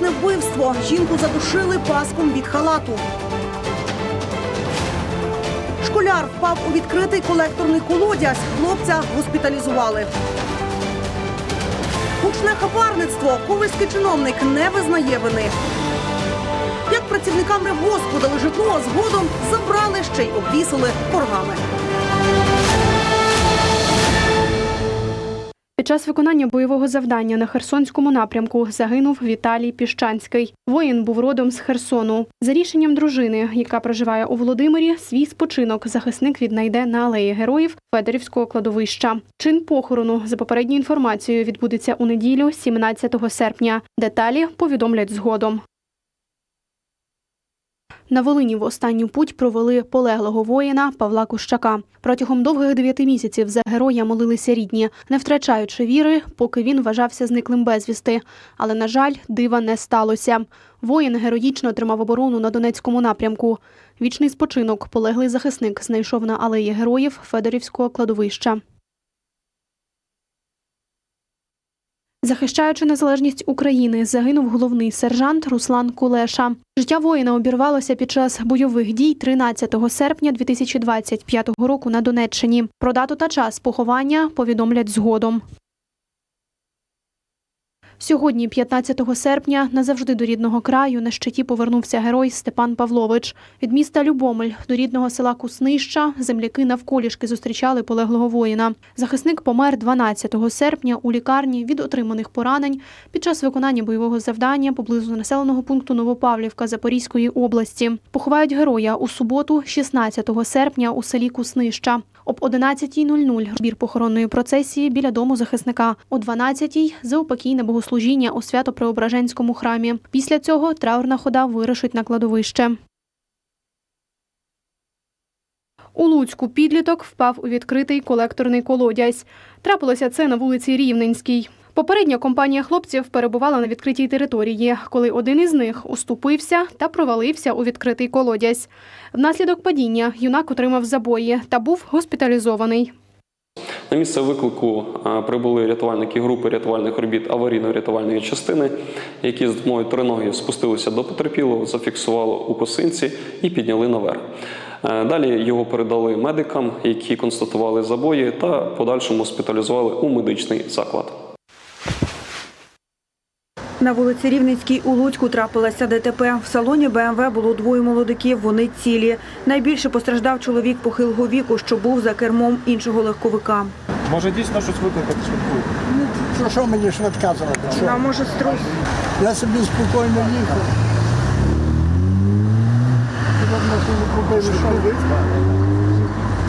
Умисне вбивство. Жінку задушили паском від халату. Школяр впав у відкритий колекторний колодязь. Хлопця госпіталізували. Гучне хабарництво. Ковальський чиновник не визнає вини. Як працівникам ревгоспу дали житло, а згодом забрали ще й обвісили боргами. Під час виконання бойового завдання на Херсонському напрямку загинув Віталій Піщанський. Воїн був родом з Херсону. За рішенням дружини, яка проживає у Володимирі, свій спочинок захисник віднайде на алеї героїв Федорівського кладовища. Чин похорону за попередньою інформацією відбудеться у неділю, 17 серпня. Деталі повідомлять згодом. На Волині в останню путь провели полеглого воїна Павла Кущака. Протягом довгих дев'яти місяців за героя молилися рідні, не втрачаючи віри, поки він вважався зниклим безвісти. Але, на жаль, дива не сталося. Воїн героїчно тримав оборону на Донецькому напрямку. Вічний спочинок полеглий захисник знайшов на алеї героїв Федорівського кладовища. Захищаючи незалежність України, загинув головний сержант Руслан Кулеша. Життя воїна обірвалося під час бойових дій 13 серпня 2025 року на Донеччині. Про дату та час поховання повідомлять згодом. Сьогодні, 15 серпня, назавжди до рідного краю на щиті повернувся герой Степан Павлович. Від міста Любомель до рідного села Куснища земляки навколішки зустрічали полеглого воїна. Захисник помер 12 серпня у лікарні від отриманих поранень під час виконання бойового завдання поблизу населеного пункту Новопавлівка Запорізької області. Поховають героя у суботу, 16 серпня, у селі Куснища. Об 11.00 збір похоронної процесії біля дому захисника. О 12.00 – заупокійне богослужіння у Свято-Преображенському храмі. Після цього траурна хода вирушить на кладовище. У Луцьку підліток впав у відкритий колекторний колодязь. Трапилося це на вулиці Рівненській. Попередня компанія хлопців перебувала на відкритій території, коли один із них уступився та провалився у відкритий колодязь. Внаслідок падіння юнак отримав забої та був госпіталізований. На місце виклику прибули рятувальники групи рятувальних робіт аварійно-рятувальної частини, які з допомогою триногів спустилися до потерпілого, зафіксували у косинці і підняли наверх. Далі його передали медикам, які констатували забої, та подальшому госпіталізували у медичний заклад. На вулиці Рівненській у Луцьку трапилася ДТП. В салоні БМВ було двоє молодиків, вони цілі. Найбільше постраждав чоловік похилого віку, що був за кермом іншого легковика. Може дійсно щось викликати швидку? Ну, Про що мені швидка зробити? Що? може струс? Я собі спокійно їхав. Що?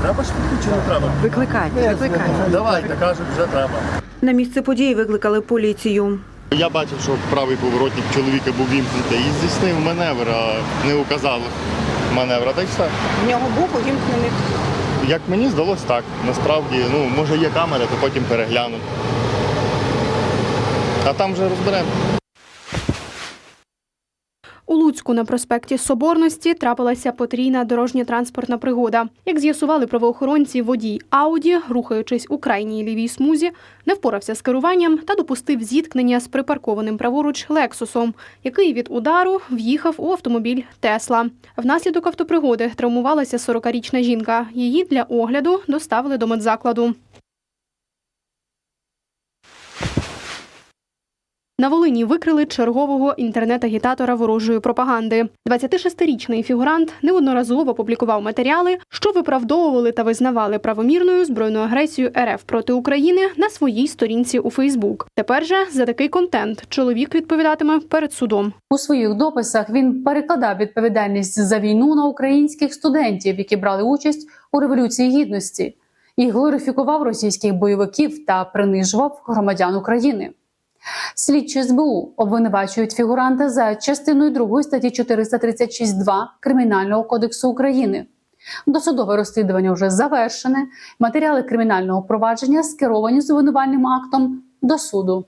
Треба швидку чи не треба? Викликайте, викликайте. Давайте, кажуть, вже треба. На місце події викликали поліцію. Я бачив, що правий поворотник чоловіка був вімкнутий і здійснив маневр, а не указали маневра. Та й все. В нього був увімкнений. Як мені здалося, так. Насправді, ну, може є камера, то потім перегляну. А там вже розберемо. У Луцьку на проспекті Соборності трапилася потрійна дорожньо-транспортна пригода. Як з'ясували правоохоронці, водій Ауді, рухаючись у крайній лівій смузі, не впорався з керуванням та допустив зіткнення з припаркованим праворуч Лексусом, який від удару в'їхав у автомобіль Тесла. Внаслідок автопригоди травмувалася 40-річна жінка. Її для огляду доставили до медзакладу. На Волині викрили чергового інтернет-агітатора ворожої пропаганди. 26-річний фігурант неодноразово публікував матеріали, що виправдовували та визнавали правомірною збройну агресію РФ проти України на своїй сторінці у Фейсбук. Тепер же за такий контент чоловік відповідатиме перед судом. У своїх дописах він перекладав відповідальність за війну на українських студентів, які брали участь у революції гідності, і глорифікував російських бойовиків та принижував громадян України. Слідчі СБУ обвинувачують фігуранта за частиною 2 статті 436.2 Кримінального кодексу України. Досудове розслідування вже завершене. Матеріали кримінального провадження скеровані з обвинувальним актом до суду.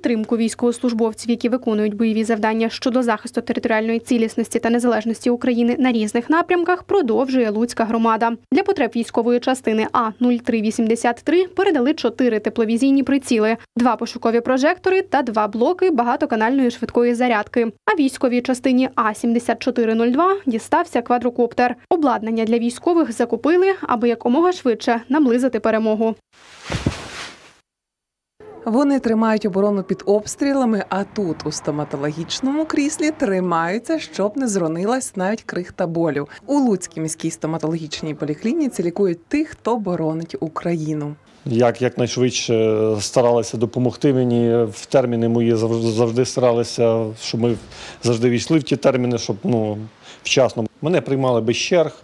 Під підтримку військовослужбовців, які виконують бойові завдання щодо захисту територіальної цілісності та незалежності України на різних напрямках, продовжує Луцька громада. Для потреб військової частини А 0383 передали чотири тепловізійні приціли, два пошукові прожектори та два блоки багатоканальної швидкої зарядки. А військовій частині А 7402 дістався квадрокоптер. Обладнання для військових закупили, аби якомога швидше наблизити перемогу. Вони тримають оборону під обстрілами, а тут, у стоматологічному кріслі, тримаються, щоб не зронилась навіть крихта болю. У Луцькій міській стоматологічній поліклініці лікують тих, хто боронить Україну. як якнайшвидше старалися допомогти мені. В терміни мої завжди, старалися, щоб ми завжди війшли в ті терміни, щоб ну, вчасно. Мене приймали без черг,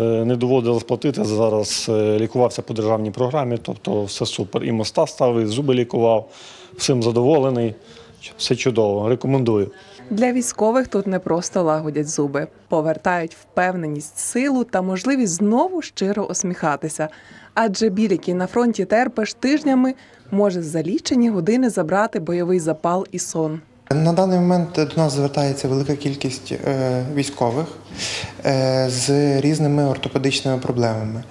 не доводилось платити. Зараз е, лікувався по державній програмі, тобто все супер. І моста ставив, зуби лікував, всім задоволений. Все чудово, рекомендую. Для військових тут не просто лагодять зуби, повертають впевненість, силу та можливість знову щиро усміхатися. Адже біль, який на фронті терпиш тижнями, може за лічені години забрати бойовий запал і сон. На даний момент до нас звертається велика кількість е, військових е, з різними ортопедичними проблемами.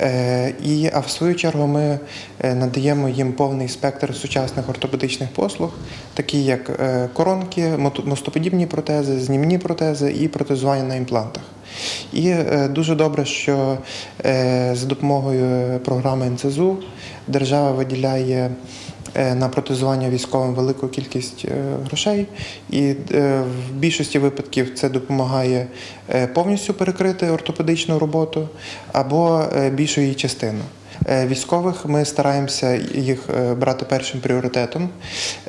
Е, і, а в свою чергу ми надаємо їм повний спектр сучасних ортопедичних послуг, такі як коронки, мостоподібні протези, знімні протези і протезування на імплантах. І дуже добре, що за допомогою програми НЦЗУ держава виділяє на протезування військовим велику кількість е, грошей, і е, в більшості випадків це допомагає е, повністю перекрити ортопедичну роботу або е, більшу її частину. Е, Військових ми стараємося їх е, брати першим пріоритетом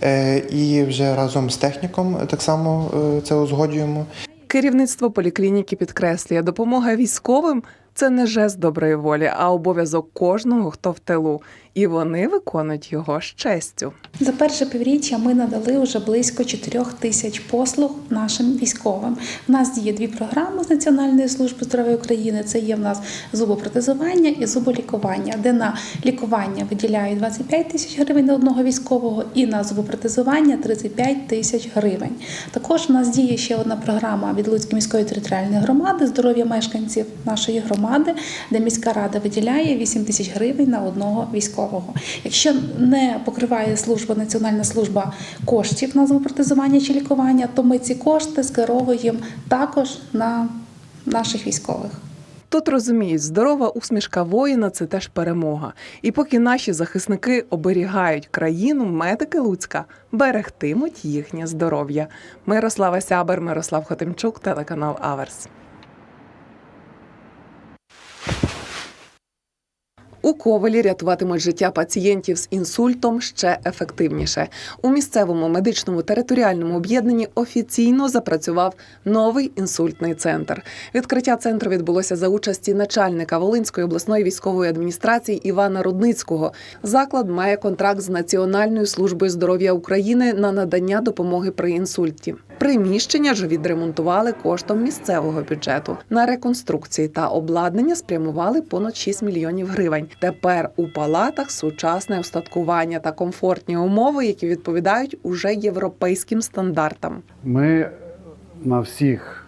е, і вже разом з техніком так само е, це узгоджуємо. Керівництво поліклініки підкреслює, допомога військовим це не жест доброї волі, а обов'язок кожного, хто в тилу. І вони виконують його з честю. За перше півріччя ми надали вже близько 4 тисяч послуг нашим військовим. У нас діє дві програми з Національної служби здоров'я України. Це є в нас зубопротезування і зуболікування, де на лікування виділяють 25 тисяч гривень на одного військового і на зубопротезування 35 тисяч гривень. Також у нас діє ще одна програма від Луцької міської територіальної громади здоров'я мешканців нашої громади, де міська рада виділяє 8 тисяч гривень на одного військового. Якщо не покриває служба Національна служба коштів на зубопротезування чи лікування, то ми ці кошти скеровуємо також на наших військових. Тут розуміють, здорова усмішка воїна це теж перемога. І поки наші захисники оберігають країну, медики Луцька берегтимуть їхнє здоров'я. Мирослава Сябер, Мирослав Хотимчук, телеканал Аверс. У рятуватимуть життя пацієнтів з інсультом ще ефективніше. У місцевому медичному територіальному об'єднанні офіційно запрацював новий інсультний центр. Відкриття центру відбулося за участі начальника Волинської обласної військової адміністрації Івана Рудницького. Заклад має контракт з Національною службою здоров'я України на надання допомоги при інсульті. Приміщення ж відремонтували коштом місцевого бюджету. На реконструкції та обладнання спрямували понад 6 мільйонів гривень. Тепер у палатах сучасне устаткування та комфортні умови, які відповідають уже європейським стандартам. Ми на всіх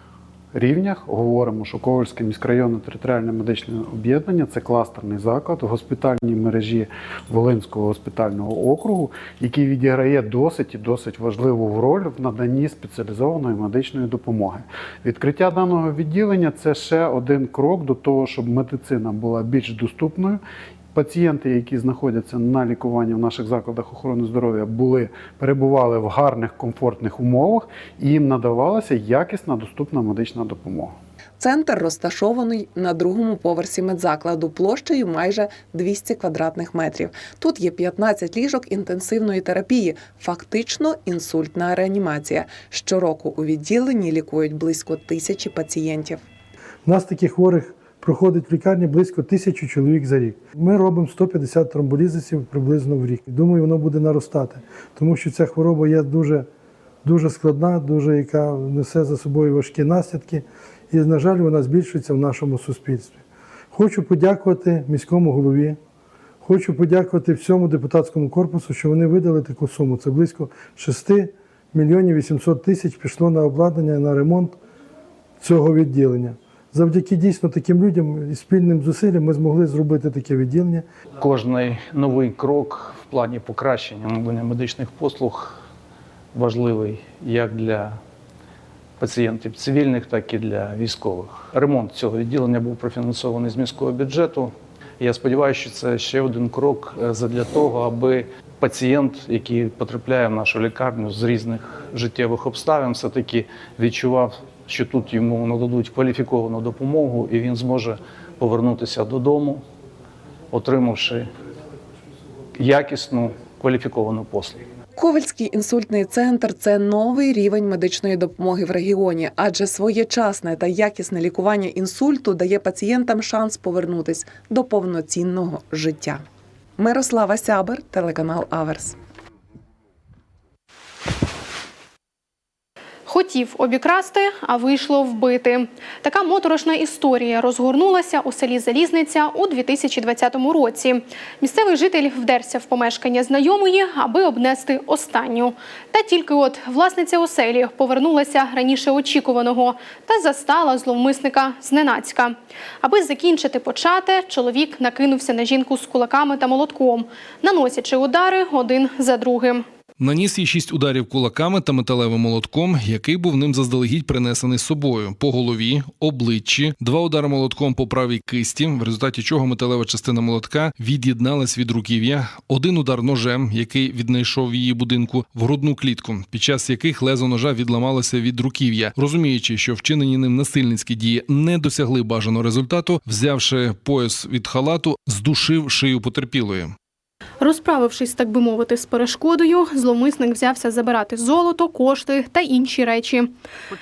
рівнях говоримо, що Ковальське міськрайонне територіальне медичне об'єднання це кластерний заклад у госпітальній мережі Волинського госпітального округу, який відіграє досить і досить важливу роль в наданні спеціалізованої медичної допомоги. Відкриття даного відділення це ще один крок до того, щоб медицина була більш доступною. Пацієнти, які знаходяться на лікуванні в наших закладах охорони здоров'я, були перебували в гарних комфортних умовах і їм надавалася якісна доступна медична допомога. Центр розташований на другому поверсі медзакладу площею майже 200 квадратних метрів. Тут є 15 ліжок інтенсивної терапії, фактично інсультна реанімація. Щороку у відділенні лікують близько тисячі пацієнтів. У нас таких хворих проходить в лікарні близько тисячі чоловік за рік. Ми робимо 150 тромболізисів приблизно в рік. Думаю, воно буде наростати, тому що ця хвороба є дуже, дуже складна, дуже яка несе за собою важкі наслідки. І, на жаль, вона збільшується в нашому суспільстві. Хочу подякувати міському голові, Хочу подякувати всьому депутатському корпусу, що вони видали таку суму. Це близько 6 мільйонів 800 тисяч пішло на обладнання, на ремонт цього відділення. Завдяки дійсно таким людям і спільним зусиллям ми змогли зробити таке відділення. Кожний новий крок в плані покращення медичних послуг важливий як для пацієнтів цивільних, так і для військових. Ремонт цього відділення був профінансований з міського бюджету. Я сподіваюся, що це ще один крок е, задля того, аби пацієнт, який потрапляє в нашу лікарню з різних життєвих обставин, все-таки відчував, що тут йому нададуть кваліфіковану допомогу, і він зможе повернутися додому, отримавши якісну кваліфіковану послугу. Ковальський інсультний центр це новий рівень медичної допомоги в регіоні, адже своєчасне та якісне лікування інсульту дає пацієнтам шанс повернутись до повноцінного життя. Мирослава Сябер, телеканал Аверс. Хотів обікрасти, а вийшло вбити. Така моторошна історія розгорнулася у селі Залізниця у 2020 році. Місцевий житель вдерся в помешкання знайомої, аби обнести останню. Та тільки от власниця оселі повернулася раніше очікуваного та застала зловмисника зненацька. Аби закінчити почате, чоловік накинувся на жінку з кулаками та молотком, наносячи удари один за другим. Наніс їй шість ударів кулаками та металевим молотком, який був ним заздалегідь принесений з собою. По голові, обличчі, два удари молотком по правій кисті, в результаті чого металева частина молотка від'єдналась від руків'я, один удар ножем, який віднайшов її будинку, в грудну клітку, під час яких лезо ножа відламалося від руків'я, розуміючи, що вчинені ним насильницькі дії не досягли бажаного результату, взявши пояс від халату, здушив шию потерпілої. Розправившись, так би мовити, з перешкодою, зловмисник взявся забирати золото, кошти та інші речі.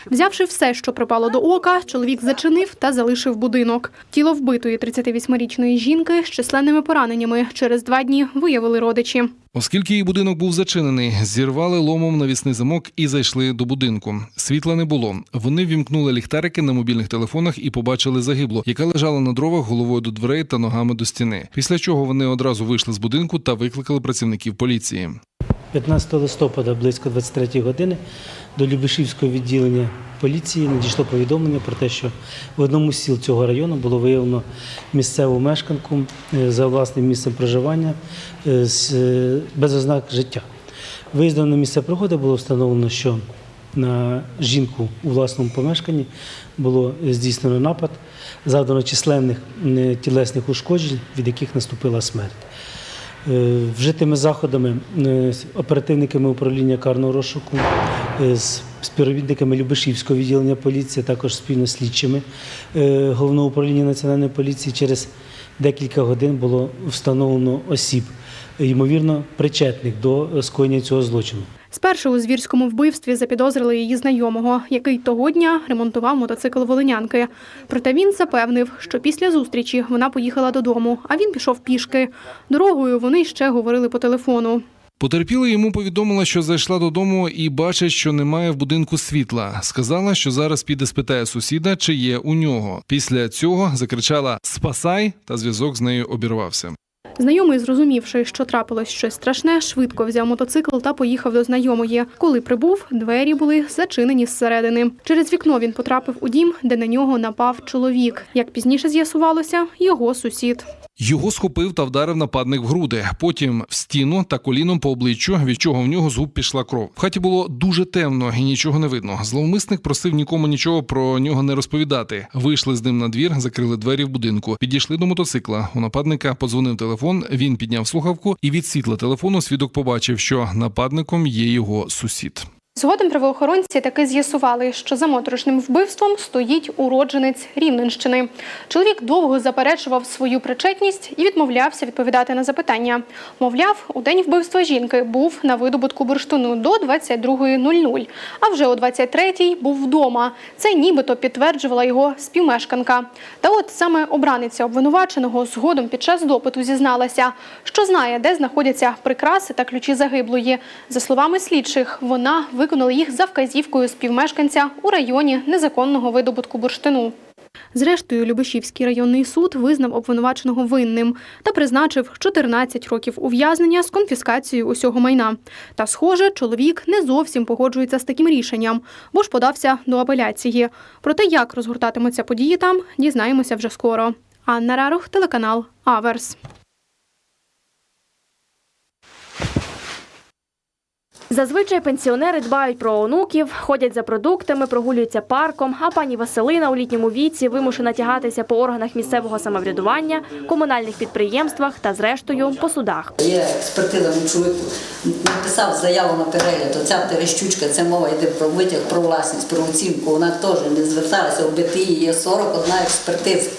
Взявши все, що припало до ока, чоловік зачинив та залишив будинок. Тіло вбитої 38-річної жінки з численними пораненнями через два дні виявили родичі. Оскільки її будинок був зачинений, зірвали ломом навісний замок і зайшли до будинку. Світла не було. Вони вімкнули ліхтарики на мобільних телефонах і побачили загиблу, яка лежала на дровах головою до дверей та ногами до стіни. Після чого вони одразу вийшли з будинку та викликали працівників поліції. 15 листопада близько 23 години до Любешівського відділення поліції надійшло повідомлення про те, що в одному з сіл цього району було виявлено місцеву мешканку е, за власним місцем проживання е, е, без ознак життя. Виїздом на місце пригоди було встановлено, що на жінку у власному помешканні було здійснено напад, завдано численних тілесних ушкоджень, від яких наступила смерть. Вжитими заходами оперативниками управління карного розшуку, з співробітниками Любешівського відділення поліції, також спільно з слідчими е, головного управління національної поліції через декілька годин було встановлено осіб, ймовірно, причетних до е, скоєння цього злочину. Спершу у звірському вбивстві запідозрили її знайомого, який того дня ремонтував мотоцикл волинянки. Проте він запевнив, що після зустрічі вона поїхала додому, а він пішов пішки. Дорогою вони ще говорили по телефону. Потерпіла йому повідомила, що зайшла додому і бачить, що немає в будинку світла. Сказала, що зараз піде спитає сусіда, чи є у нього. Після цього закричала Спасай, та зв'язок з нею обірвався. Знайомий, зрозумівши, що трапилось щось страшне, швидко взяв мотоцикл та поїхав до знайомої. Коли прибув, двері були зачинені зсередини. Через вікно він потрапив у дім, де на нього напав чоловік. Як пізніше з'ясувалося, його сусід. Його схопив та вдарив нападник в груди, потім в стіну та коліном по обличчю, від чого в нього з губ пішла кров. В хаті було дуже темно і нічого не видно. Зловмисник просив нікому нічого про нього не розповідати. Вийшли з ним на двір, закрили двері в будинку, підійшли до мотоцикла. У нападника подзвонив телефон. Він підняв слухавку, і від світла телефону свідок побачив, що нападником є його сусід. Згодом правоохоронці таки з'ясували, що за моторошним вбивством стоїть уродженець Рівненщини. Чоловік довго заперечував свою причетність і відмовлявся відповідати на запитання. Мовляв, у день вбивства жінки був на видобутку бурштину до 22.00, а вже о 23.00 був вдома. Це нібито підтверджувала його співмешканка. Та от саме обраниця обвинуваченого згодом під час допиту зізналася, що знає, де знаходяться прикраси та ключі загиблої. За словами слідчих, вона виконала їх за вказівкою співмешканця у районі незаконного видобутку бурштину. Зрештою, Любешівський районний суд визнав обвинуваченого винним та призначив 14 років ув'язнення з конфіскацією усього майна. Та, схоже, чоловік не зовсім погоджується з таким рішенням, бо ж подався до апеляції. Про те, як розгортатимуться події там, дізнаємося вже скоро. Анна Рарух, телеканал Аверс. Зазвичай пенсіонери дбають про онуків, ходять за продуктами, прогулюються парком. А пані Василина у літньому віці вимушена тягатися по органах місцевого самоврядування, комунальних підприємствах та, зрештою, по судах. Є експертиза на чоловіку написав заяву на перегляд. Оця Терещучка, це мова йде про витяг, про власність, про оцінку. Вона теж не зверталася. У БТІ є 41 експертиза.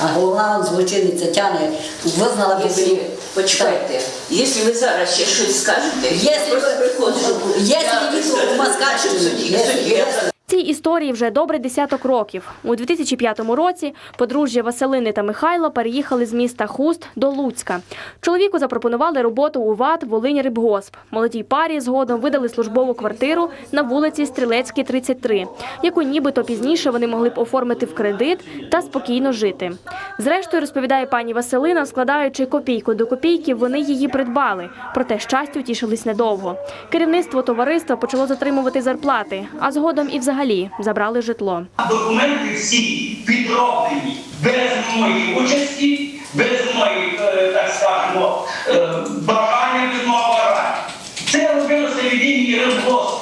А головна злочинниця тяне, визнала Якщо- Почекайте, якщо ви зараз ще щось скажете, я просто приходжу. Якщо Я представляю, москальщину, судді, якщо- судді, я якщо- Цій історії вже добре десяток років. У 2005 році подружжя Василини та Михайла переїхали з міста Хуст до Луцька. Чоловіку запропонували роботу у ВАТ Волинь Рибгосп. Молодій парі згодом видали службову квартиру на вулиці Стрілецькій, 33, яку нібито пізніше вони могли б оформити в кредит та спокійно жити. Зрештою, розповідає пані Василина, складаючи копійку до копійки, вони її придбали. Проте щастю тішились недовго. Керівництво товариства почало затримувати зарплати, а згодом і взагалі забрали житло. Документи всі підроблені без моєї участі, без моєї, е, так скажемо, е, бажання без мого. Це робилося від імені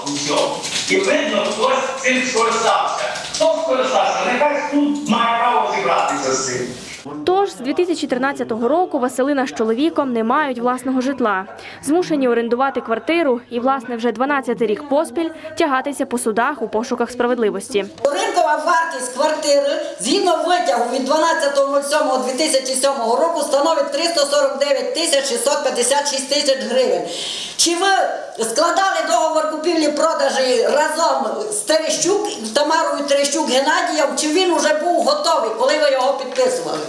всього. І видно, хтось цим скористався. Хто скористався? Нехай суд має право зібратися з цим. Тож з 2013 року Василина з чоловіком не мають власного житла. Змушені орендувати квартиру і, власне, вже 12 рік поспіль тягатися по судах у пошуках справедливості. Ринкова вартість квартири згідно витягу від 12.07.2007 року становить 349 тисяч 656 тисяч гривень. Чи ви складали договор купівлі-продажі разом з Терещук, Тамарою Терещук Геннадієм, чи він вже був готовий, коли ви його підписували?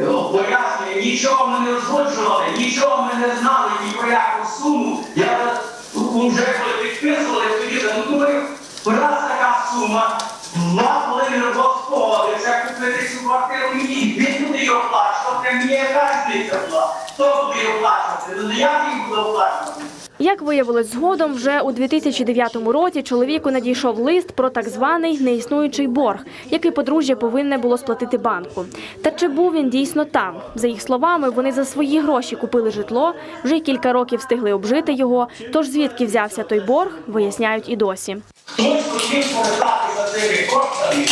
Ну, Пояснюю, нічого ми не узгоджували, нічого ми не знали ні про яку суму. Я вже коли підписували, тоді думаю, раз така сума, два половини розпогодився купити цю квартиру мені, він буде її оплачувати, мені яка різниця була. Хто буде її оплачувати? Ну, я її буду оплачувати. Як виявилось згодом, вже у 2009 році чоловіку надійшов лист про так званий неіснуючий борг, який подружжя повинне було сплатити банку. Та чи був він дійсно там? За їх словами, вони за свої гроші купили житло, вже кілька років встигли обжити його. Тож звідки взявся той борг, виясняють і досі. Хтось хотів повертатися цими коштами,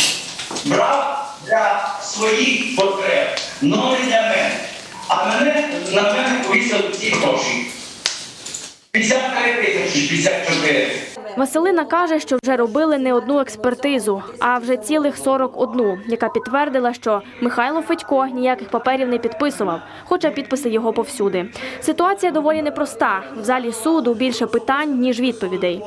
брав для своїх потреб, але не для мене. А мене на мене повісили ці гроші. 53 тисячі, 54. Василина каже, що вже робили не одну експертизу, а вже цілих 41, яка підтвердила, що Михайло Федько ніяких паперів не підписував, хоча підписи його повсюди. Ситуація доволі непроста. В залі суду більше питань ніж відповідей.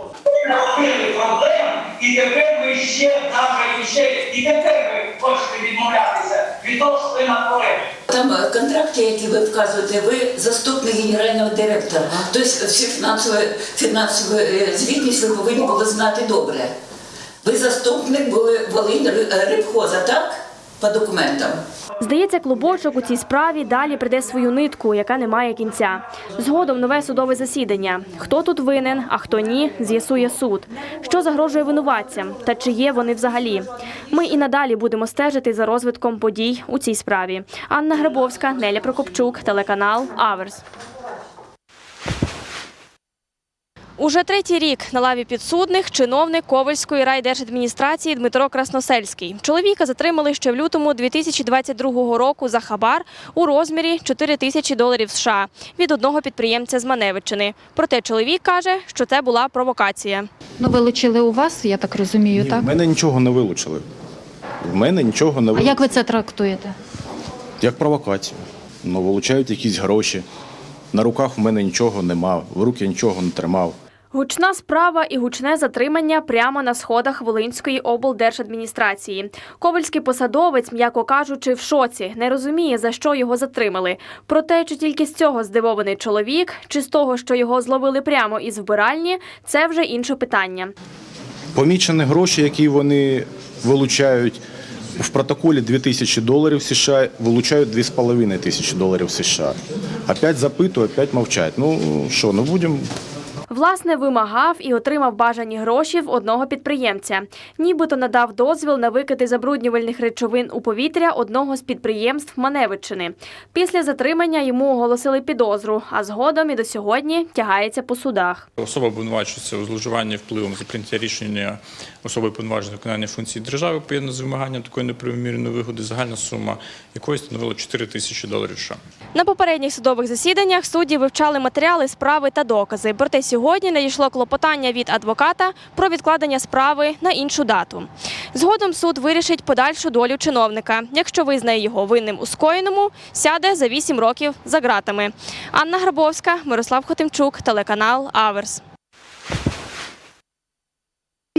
Наробили проблем, і тепер ви ще, навіть ще, і тепер ви хочете відмовлятися від того, що ви натворили. Там е, в контракті, який ви вказуєте, ви заступник генерального директора. Тобто всю фінансову, фінансову е, звітність ви повинні були знати добре. Ви заступник були Волинь Ри- Рибхоза, так? По документам. Здається, клубочок у цій справі далі прийде свою нитку, яка не має кінця. Згодом нове судове засідання. Хто тут винен, а хто ні, з'ясує суд. Що загрожує винуватцям та чи є вони взагалі? Ми і надалі будемо стежити за розвитком подій у цій справі. Анна Грабовська, Неля Прокопчук, телеканал Аверс. Уже третій рік на лаві підсудних чиновник Ковальської райдержадміністрації Дмитро Красносельський. Чоловіка затримали ще в лютому 2022 року за хабар у розмірі 4 тисячі доларів США від одного підприємця з Маневичини. Проте чоловік каже, що це була провокація. Ну, вилучили у вас, я так розумію, Ні, так? в мене нічого не вилучили. В мене нічого не А як ви це трактуєте? Як провокацію. Ну, вилучають якісь гроші. На руках в мене нічого нема, в руки нічого не тримав. Гучна справа і гучне затримання прямо на сходах Волинської облдержадміністрації. Ковальський посадовець, м'яко кажучи, в шоці, не розуміє, за що його затримали. Проте, чи тільки з цього здивований чоловік, чи з того, що його зловили прямо із вбиральні, це вже інше питання. Помічені гроші, які вони вилучають в протоколі 2000 доларів США, вилучають 2,5 тисячі доларів США. Опять запитую, опять мовчать. Ну що, ну будемо Власне, вимагав і отримав бажані гроші в одного підприємця. Нібито надав дозвіл на викиди забруднювальних речовин у повітря одного з підприємств Маневиччини. Після затримання йому оголосили підозру, а згодом і до сьогодні тягається по судах. Особа обвинувачується у зловживанні впливом за прийняття рішення особи повноваження виконання функцій держави поєднано з вимаганням такої неправомірної вигоди. Загальна сума якої становила 4 тисячі доларів. США. На попередніх судових засіданнях судді вивчали матеріали справи та докази. Проте сьогодні надійшло клопотання від адвоката про відкладення справи на іншу дату. Згодом суд вирішить подальшу долю чиновника. Якщо визнає його винним у скоєному, сяде за 8 років за ґратами. Анна Грабовська, Мирослав Хотимчук, телеканал Аверс.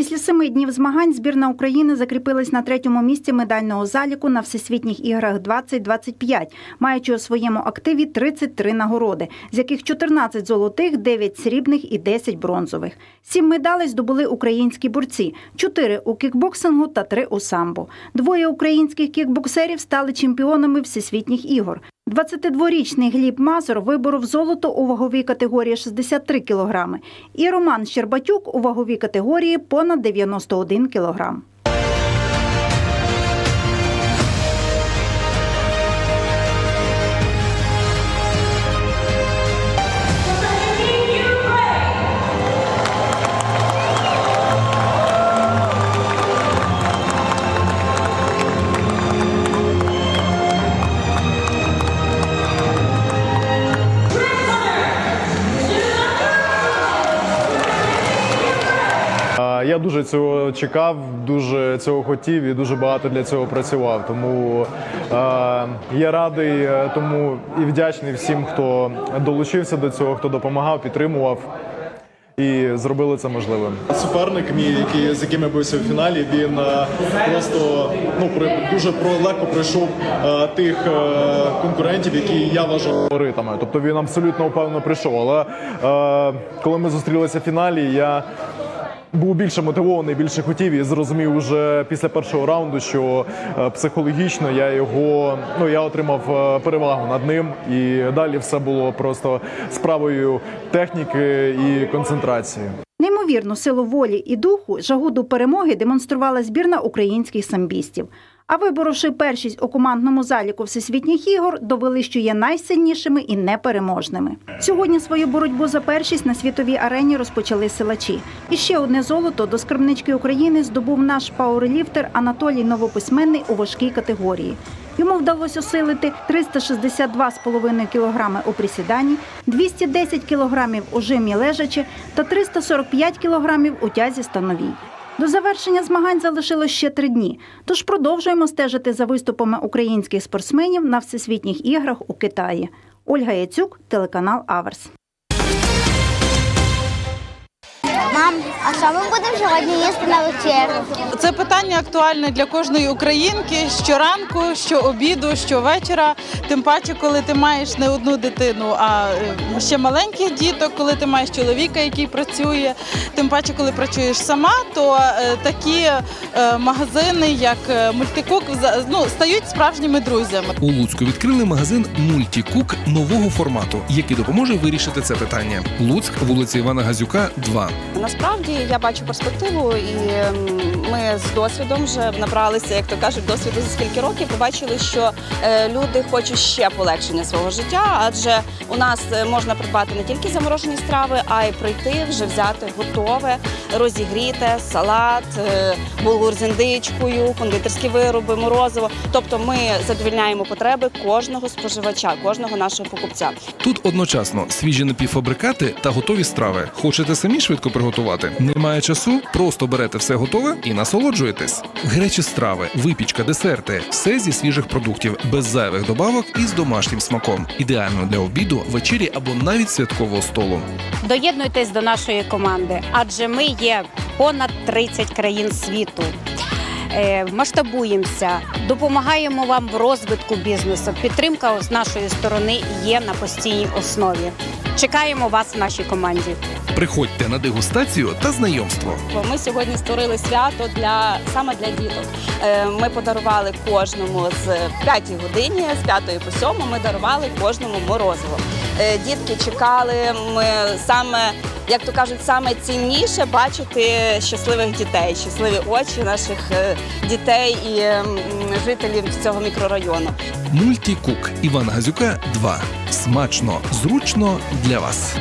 Після семи днів змагань збірна України закріпилась на третьому місці медального заліку на всесвітніх іграх 2025, маючи у своєму активі 33 нагороди, з яких 14 золотих, 9 срібних і 10 бронзових. Сім медалей здобули українські борці: 4 у кікбоксингу та 3 у самбо. Двоє українських кікбоксерів стали чемпіонами всесвітніх ігор. 22-річний Гліб Мазур виборов золото у ваговій категорії 63 кілограми і Роман Щербатюк у ваговій категорії понад 91 кілограм. Дуже цього чекав, дуже цього хотів і дуже багато для цього працював. Тому е, я радий е, тому і вдячний всім, хто долучився до цього, хто допомагав, підтримував. І зробили це можливим. Суперник мій, який з яким я бився в фіналі, він е, просто ну при дуже про легко пройшов е, тих е, конкурентів, які я вважав фаворитами. Тобто він абсолютно впевнено прийшов. Але е, коли ми зустрілися в фіналі, я був більше мотивований, більше хотів і зрозумів уже після першого раунду, що е, психологічно я його ну я отримав е, перевагу над ним, і далі все було просто справою техніки і концентрації. Неймовірну силу волі і духу, жагу до перемоги демонструвала збірна українських самбістів. А виборовши першість у командному заліку всесвітніх ігор, довели, що є найсильнішими і непереможними. Сьогодні свою боротьбу за першість на світовій арені розпочали силачі. І ще одне золото до скарбнички України здобув наш пауерліфтер Анатолій Новописьменний у важкій категорії. Йому вдалося осилити 362,5 кг у присіданні, 210 кг у жимі лежачи та 345 кг у тязі становій. До завершення змагань залишилось ще три дні. Тож продовжуємо стежити за виступами українських спортсменів на всесвітніх іграх у Китаї. Ольга Яцюк, телеканал Аверс. Мам, а що ми будемо сьогодні їсти на вечерю? Це питання актуальне для кожної українки щоранку, щообіду, щовечора. Тим паче, коли ти маєш не одну дитину, а е, ще маленьких діток, коли ти маєш чоловіка, який працює. Тим паче, коли працюєш сама, то е, такі е, магазини, як мультикук, ну, стають справжніми друзями. У Луцьку відкрили магазин Мультікук нового формату, який допоможе вирішити це питання. Луцьк, вулиця Івана Газюка, 2. Насправді я бачу перспективу, і ем, ми з досвідом вже набралися, як то кажуть, досвіду за скільки років. Побачили, що е, люди хочуть ще полегшення свого життя, адже у нас е, можна придбати не тільки заморожені страви, а й прийти вже взяти готове, розігріте, салат, е, булгур з індичкою, кондитерські вироби, морозиво. Тобто ми задовільняємо потреби кожного споживача, кожного нашого покупця. Тут одночасно свіжі напівфабрикати та готові страви. Хочете самі швидко приготувати? Немає часу? Просто берете все готове і насолоджуєтесь. Гречі страви, випічка, десерти все зі свіжих продуктів, без зайвих добавок і з домашнім смаком. Ідеально для обіду, вечері або навіть святкового столу. Доєднуйтесь до нашої команди, адже ми є понад 30 країн світу. Е, Масштабуємося, допомагаємо вам в розвитку бізнесу. Підтримка з нашої сторони є на постійній основі. Чекаємо вас в нашій команді. Приходьте на дегустацію та знайомство. Ми сьогодні створили свято для саме для діток. Е, Ми подарували кожному з 5 годині, з 5 по 7 ми дарували кожному морозиво. Е, Дітки чекали. Ми саме, як то кажуть, саме цінніше бачити щасливих дітей, щасливі очі наших е, дітей і жителів цього мікрорайону. Мультикук Івана Газюка 2. Смачно, зручно для вас.